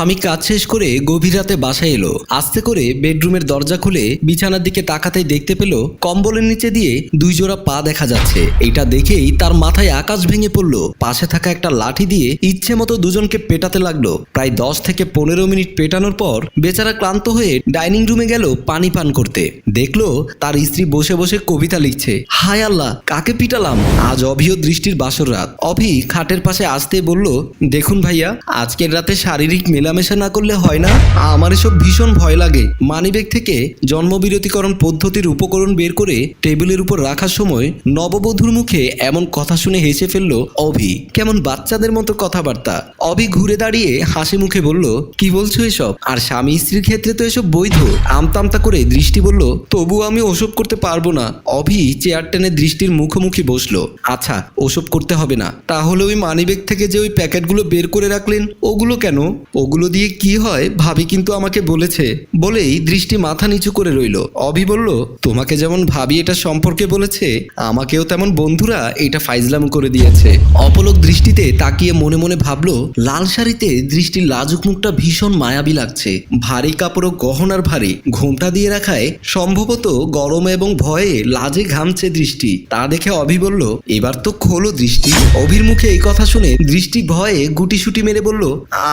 স্বামী কাজ শেষ করে গভীর রাতে বাসায় এলো। আস্তে করে বেডরুমের দরজা খুলে বিছানার দিকে তাকাতেই দেখতে পেল, কম্বলের নিচে দিয়ে দুই জোড়া পা দেখা যাচ্ছে। এটা দেখেই তার মাথায় আকাশ ভেঙে পড়ল। পাশে থাকা একটা লাঠি দিয়ে ইচ্ছে মতো দুজনকে পেটাতে লাগল। প্রায় দশ থেকে পনেরো মিনিট পেটানোর পর বেচারা ক্লান্ত হয়ে ডাইনিং রুমে গেল পানি পান করতে। দেখল তার স্ত্রী বসে বসে কবিতা লিখছে। হায় আল্লাহ, কাকে পিটালাম? আজ অভিও দৃষ্টির বাসর রাত। অভি খাটের পাশে আসতে বলল, দেখুন ভাইয়া, আজকের রাতে শারীরিক মেলামেশা না করলে হয় না? আমার এসব ভীষণ ভয় লাগে। মানিব্যাগ থেকে জন্মবিরতিকরণ পদ্ধতির উপকরণ বের করে টেবিলের উপর রাখার সময় নববধূর মুখে এমন কথা শুনে হেসে ফেলল অভি। কেমন বাচ্চাদের মতো কথাবার্তা। অভি ঘুরে দাঁড়িয়ে হাসি মুখে বলল, কি বলছো এসব? আর স্বামী স্ত্রীর ক্ষেত্রে তো এসব বৈধ। আমতামতা করে দৃষ্টি বলল, তবু আমি ওসব করতে পারব না। অভি চেয়ার টেনে দৃষ্টির মুখোমুখি বসল আচ্ছা ওসব করতে হবে না। তাহলে ওই মানিব্যাগ থেকে যে ওই প্যাকেটগুলো বের করে রাখলেন, ওগুলো কেন? ওগুলো দিয়ে কি হয়, ভাবি কিন্তু আমাকে বলেছে। বলেই দৃষ্টি মাথা নিচু করে রইল। অভি বলল, তোমাকে যেমন ভাবি এটা সম্পর্কে বলেছে, আমাকেও তেমন বন্ধুরা এটা ফাইজলাম করে দিয়েছে। অপলক দৃষ্টিতে তাকিয়ে মনে মনে ভাবলো, লাল শাড়িতে দৃষ্টির লাজুক মুখটা ভীষণ মায়াবী লাগছে। ভারী কাপড় ও গহনার ভারী। ঘোমটা দিয়ে রাখায় সম্ভবত গরম এবং ভয়ে লাজে ঘামছে দৃষ্টি। তা দেখে অভি বলল, এবার তো খোলো দৃষ্টি। অভির মুখে এই কথা শুনে দৃষ্টি ভয়ে গুটি গুটিসুটি মেরে বলল,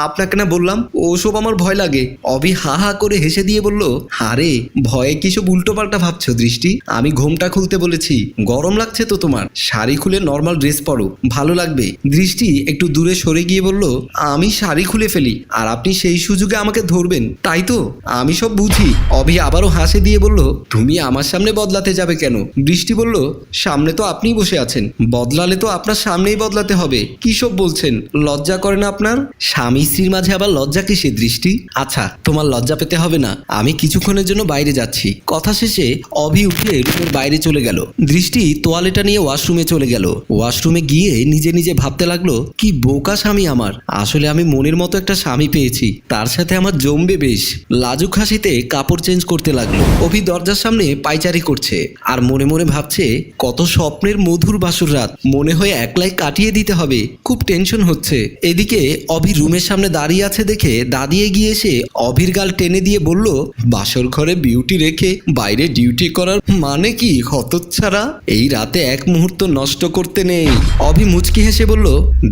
আপনাকে না বললাম ওসব আমার ভয় লাগে। অভি হা হা করে হেসে দিয়ে বলল, হারে, ভয়ে কিছু উল্টো পাল্টা ভাবছ দৃষ্টি? আমি ঘোমটা খুলতে বলেছি, গরম লাগছে তো তোমার। শাড়ি খুলে নর্মাল ড্রেস পরো, ভালো লাগবে। দৃষ্টি একটু দূরে সরে গিয়ে বলল, আমি শাড়ি খুলে ফেলি, আর আপনি সেই সুযোগে আমাকে ধরবেন, তাই তো? আমি সব বুঝি। অভি আবারও হাসি দিয়ে বলল, তুমি আমার সামনে বদলাতে যাবে কেন? বৃষ্টি বলল, সামনে তো আপনিই বসে আছেন, বদলালে তো আপনার সামনেই বদলাতে হবে। কি সব বলছেন? লজ্জা করে না আপনার? স্বামী স্ত্রীর মাঝে আবার লজ্জা কিসের দৃষ্টি? আচ্ছা তোমার লজ্জা পেতে হবে না। আমি কিছুক্ষণের জন্য বাইরে যাচ্ছি। কথা শেষে অভি উঠে রুমের বাইরে চলে গেল। দৃষ্টি তোয়ালেটা নিয়ে ওয়াশরুমে চলে গেল। ওয়াশরুমে গিয়ে নিজে নিজে ভাবতে লাগল, কি বোকা স্বামী আমার। আসলে আমি মনের মতো একটা স্বামী পেয়েছি। তার সাথে আমার জমবে বেশ। লাজুক হাসিতে কাপড় চেঞ্জ করতে লাগল। অভি দরজার সামনে পাইচারি করছে আর মনে মনে ভাবছে, কত স্বপ্নের মধুর বাসুর রাত। মনে হয় একলাই কাটিয়ে দিতে হবে। খুব টেনশন হচ্ছে। এদিকে অভি রুমের সামনে দাঁড়িয়ে আছে দেখে দাঁড়িয়ে গিয়ে এসে অভির গাল টেনে দিয়ে বলল, বাসর ঘরে বিউটি রেখে বাইরে ডিউটি করার মানে কি হতচ্ছাড়া? এই রাতে এক মুহূর্ত নষ্ট করতে নেই। অভি মুচকি হেসে বলল,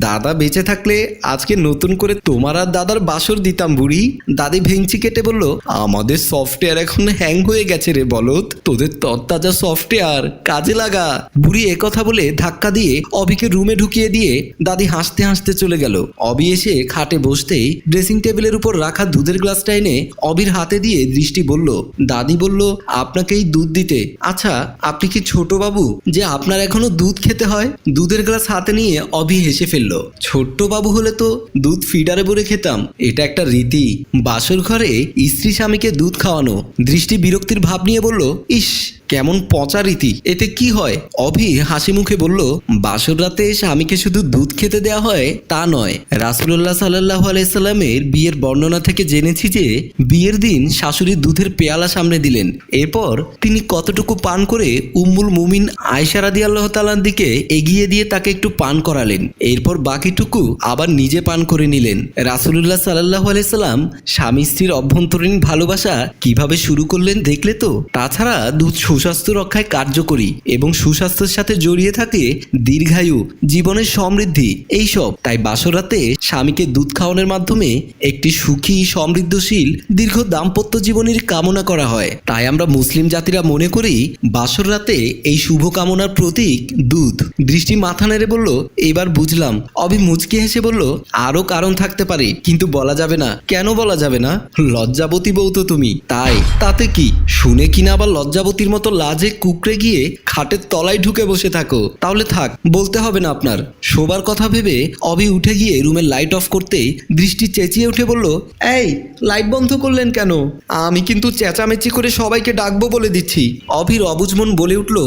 দাদা বেঁচে থাকলে আজকে নতুন করে তোমার আর দাদার বাসর দিতাম বুড়ি। দাদি ভেঙচি কেটে বলল, আমাদের সফটওয়্যার এখন হ্যাং হয়ে গেছে রে বলত তোদের তরতাজা সফটওয়্যার কাজে লাগা। বুড়ি একথা বলে ধাক্কা দিয়ে অভিকে রুমে ঢুকিয়ে দিয়ে দাদি হাসতে হাসতে চলে গেল। অবি এসে খাটে বসতেই ড্রেসিং টেবিলের উপর রাখা দুধের গ্লাসটা এনে অবির হাতে দিয়ে দৃষ্টি বলল, দাদি বলল, আপনাকেই দুধ দিতে। আচ্ছা আপনি কি ছোট বাবু যে আপনার এখনও দুধ খেতে হয়? দুধের গ্লাস হাতে নিয়ে অভি হেসে ফেলল, ছোট্ট বাবু হলে তো দুধ ফিডারে ভরে খেতাম। এটা একটা রীতি। বাসর ঘরে স্ত্রী স্বামীকে দুধ খাওয়ানো। দৃষ্টি বিরক্তির ভাব নিয়ে বলল, ইস কেমন পচা রীতি? এতে কি হয়? অভি হাসি মুখে বলল, বাসর রাতে স্বামীকে শুধু দুধ খেতে দেওয়া হয়, তা নয়। রাসুল্লাহ সাল্লাহ আলাইসাল্লামের বিয়ের বর্ণনা থেকে জেনেছি যে, বিয়ের দিন শাশুড়ি দুধের পেয়ালা সামনে দিলেন। এরপর তিনি কতটুকু পান করে উম্মুল মুমিন আয়সারাদি আল্লাহ তালার দিকে এগিয়ে দিয়ে তাকে একটু পান করালেন। এরপর বাকিটুকু আবার নিজে পান করে নিলেন। রাসুলুল্লাহ সাল্লাহ আলাইসাল্লাম স্বামী স্ত্রীর অভ্যন্তরীণ ভালোবাসা কীভাবে শুরু করলেন দেখলে তো? তাছাড়া দুধ সুস্বাস্থ্য রক্ষায় কার্যকরী এবং সুস্বাস্থ্যের সাথে জড়িয়ে থাকে দীর্ঘায়ু, জীবনের সমৃদ্ধি এইসব তাই বাসরাতে স্বামীকে দুধ খাওয়ানোর মাধ্যমে একটি সুখী, সমৃদ্ধশীল, দীর্ঘ দাম্পত্য জীবনের কামনা করা হয়। তাই আমরা মুসলিম জাতিরা মনে করি বাসর রাতে এই শুভ কামনার প্রতীক দুধ। দৃষ্টি মাথা নেড়ে বলল, এবার বুঝলাম। অভি মুচকি হেসে বলল, আরও কারণ থাকতে পারে, কিন্তু বলা যাবে না। কেন বলা যাবে না? লজ্জাবতী বউ তো তুমি। তাই? তাতে কি? শুনে কিনা আবার লজ্জাবতীর মতো লাজে কুকড়ে গিয়ে খাটের তলায় ঢুকে বসে থাকো। তাহলে থাক, বলতে হবে না আপনার। শোবার কথা ভেবে অভি উঠে গিয়ে রুমের লাইট অফ করতেই দৃষ্টি চেঁচিয়ে উঠে বলল, এই লাইট বন্ধ করলেন কেন? আমি কিন্তু চেঁচামেচি করে সবাইকে ডাকবো বলে দিচ্ছি। অভির অবুঝ মন বলে উঠল,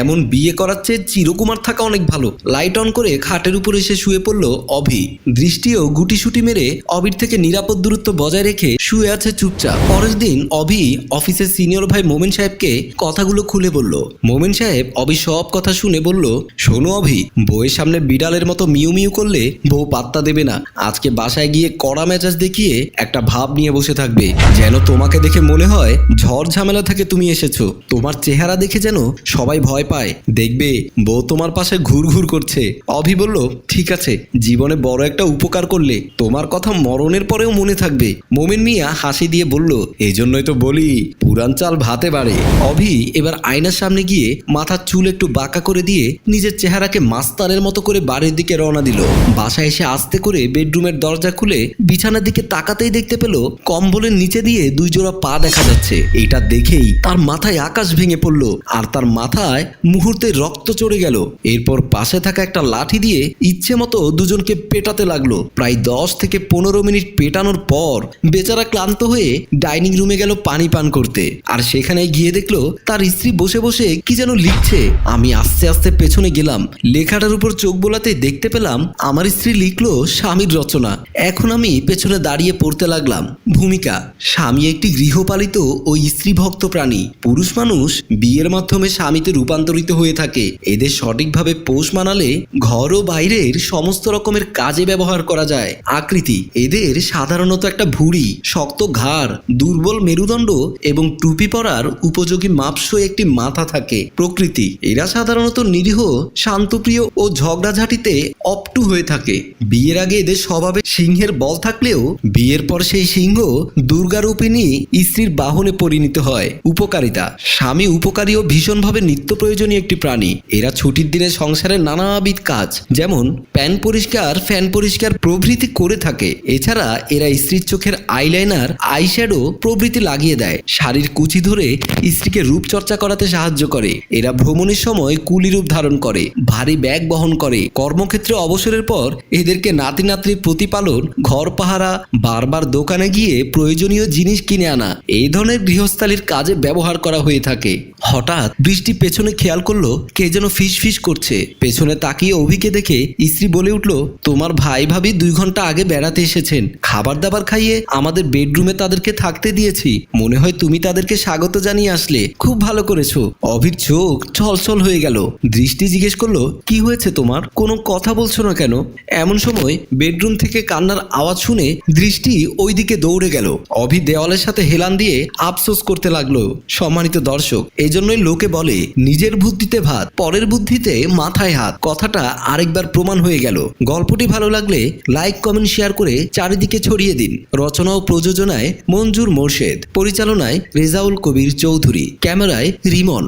এমন বিয়ে করার চেয়ে চিরকুমার থাকা অনেক ভালো। লাইট অন করে খাটের উপর এসে শুয়ে পড়ল অভি। দৃষ্টিও গুটিসুটি মেরে অভির থেকে নিরাপদ দূরত্ব বজায় রেখে শুয়ে আছে চুপচাপ। পরের দিন অভি অফিসের সিনিয়র ভাই মোমেন সাহেবকে কথাগুলো কথাগুলো খুলে বলল। মোমেন সাহেব অভি সব কথা শুনে বলল, শোনো অভি, বউয়ের সামনে বিড়ালের মতো মিউ মিউ করলে বউ পাত্তা দেবে না। আজকে বাসায় গিয়ে কড়া মেজাজ দেখিয়ে একটা ভাব নিয়ে বসে থাকবে। যেন তোমাকে দেখে মনে হয় ঝড় ঝামেলা থেকে তুমি এসেছ। তোমার চেহারা দেখে যেন সবাই ভয় পায়। দেখবে, বউ তোমার পাশে ঘুর ঘুর করছে। অভি বলল, ঠিক আছে, জীবনে বড় একটা উপকার করলে তোমার কথা মরণের পরেও মনে থাকবে। মোমেন মিয়া হাসি দিয়ে বলল এই জন্যই তো বলি পুরান চাল ভাতে বাড়ে। অভি এবার আয়নার সামনে গিয়ে মাথার চুল একটু বাঁকা করে দিয়ে নিজের চেহারাকে মাস্তানের মতো করে বাড়ির দিকে রওনা দিল। বাসায় এসে আস্তে করে বেডরুমের দরজা খুলে বিছানার দিকে তাকাতেই দেখতে পেল কম্বলের নিচে দিয়ে দুই জোড়া পা দেখা যাচ্ছে। এটা দেখেই তার মাথায় আকাশ ভেঙে পড়ল আর তার মাথায় মুহূর্তে রক্ত চড়ে গেল। এরপর পাশে থাকা একটা লাঠি দিয়ে ইচ্ছে মতো দুজনকে পেটাতে লাগল। প্রায় দশ থেকে পনেরো মিনিট পেটানোর পর বেচারা ক্লান্ত হয়ে ডাইনিং রুমে গেল পানি পান করতে। আর সেখানে গিয়ে দেখল তার স্ত্রী বসে বসে কি যেন লিখছে। আমি আস্তে আস্তে পেছনে গেলাম। লেখাটার উপর চোখ বোলাতে দেখতে পেলাম আমার স্ত্রী লিখলো স্বামীর রচনা। এখন আমি পেছনে দাঁড়িয়ে পড়তে লাগলাম। ভূমিকা, স্বামী একটি গৃহপালিত ও স্ত্রী ভক্ত প্রাণী। পুরুষ মানুষ বিয়ের মাধ্যমে স্বামীতে রূপান্তরিত হয়ে থাকে। এদের সঠিকভাবে পোষ মানালে ঘর ও বাইরের সমস্ত রকমের কাজে ব্যবহার করা যায়। আকৃতি, এদের সাধারণত একটা ভুঁড়ি, শক্ত ঘাড়, দুর্বল মেরুদণ্ড এবং টুপি পরার উপযোগী মাপসই একটি মাথা থাকে, প্রকৃতি। এরা সাধারণত নিরীহ, শান্তপ্রিয় ও ঝগড়াঝাটিতে অপটু হয়ে থাকে। বিয়ের আগে এদের স্বভাবে সিংহের বল থাকলেও, বিয়ের পর সেই সিংহ দুর্গারূপিণী স্ত্রীর বাহনে পরিণত হয়। উপকারিতা। স্বামী উপকারী ও ভীষণভাবে নিত্য প্রয়োজনীয় একটি প্রাণী। এরা ছুটির দিনে সংসারের নানাবিধ কাজ, যেমন প্যান পরিষ্কার, ফ্যান পরিষ্কার প্রভৃতি করে থাকে। এছাড়া এরা স্ত্রীর চোখের আইলাইনার আইশ্যাডো প্রভৃতি লাগিয়ে দেয়। শাড়ির কুচি ধরে স্ত্রীকে রূপচর্চা করাতে সাহায্য করে। এরা ভ্রমণের সময় কুলি রূপ ধারণ করে, ভারী ব্যাগ বহন করে। কর্মক্ষেত্রে অবসরের পর এদেরকে নাতি নাতনির প্রতিপালন ঘর পাহারা বারবার দোকানে গিয়ে প্রয়োজনীয় জিনিস কিনে আনা। এই ধরনের গৃহস্থালির কাজে ব্যবহার করা হয়ে থাকে। হঠাৎ বৃষ্টি পেছনে খেয়াল করল, কে যেন ফিস ফিস করছে। পেছনে তাকিয়ে অভিকে দেখে স্ত্রী বলে উঠল, তোমার ভাই ভাবি দুই ঘণ্টা আগে বেড়াতে এসেছেন। খাবার দাবার খাইয়ে আমাদের বেডরুমে তাদেরকে থাকতে দিয়েছি। মনে হয় তুমি তাদেরকে স্বাগত জানিয়ে আসলে। খুব ভালো করেছ? অভির চোখ ছলছল হয়ে গেল। দৃষ্টি জিজ্ঞেস করল, কি হয়েছে তোমার? কোনো কথা বলছো না কেন? এমন সময় বেডরুম থেকে কান্নার আওয়াজ শুনে দৃষ্টি ওইদিকে দৌড়ে গেল। অভি দেওয়ালের সাথে হেলান দিয়ে আফসোস করতে লাগল সম্মানিত দর্শক। এই জন্যই লোকে বলে, নিজের বুদ্ধিতে ভাত, পরের বুদ্ধিতে মাথায় হাত। কথাটা আরেকবার প্রমাণ হয়ে গেল। গল্পটি ভালো লাগলে লাইক, কমেন্ট, শেয়ার করে চারিদিকে ছড়িয়ে দিন। রচনা ও প্রযোজনায় মঞ্জুর মোর্শেদ। পরিচালনায় রেজাউল কবির চৌধুরী। ক্যামেরায় রিমন।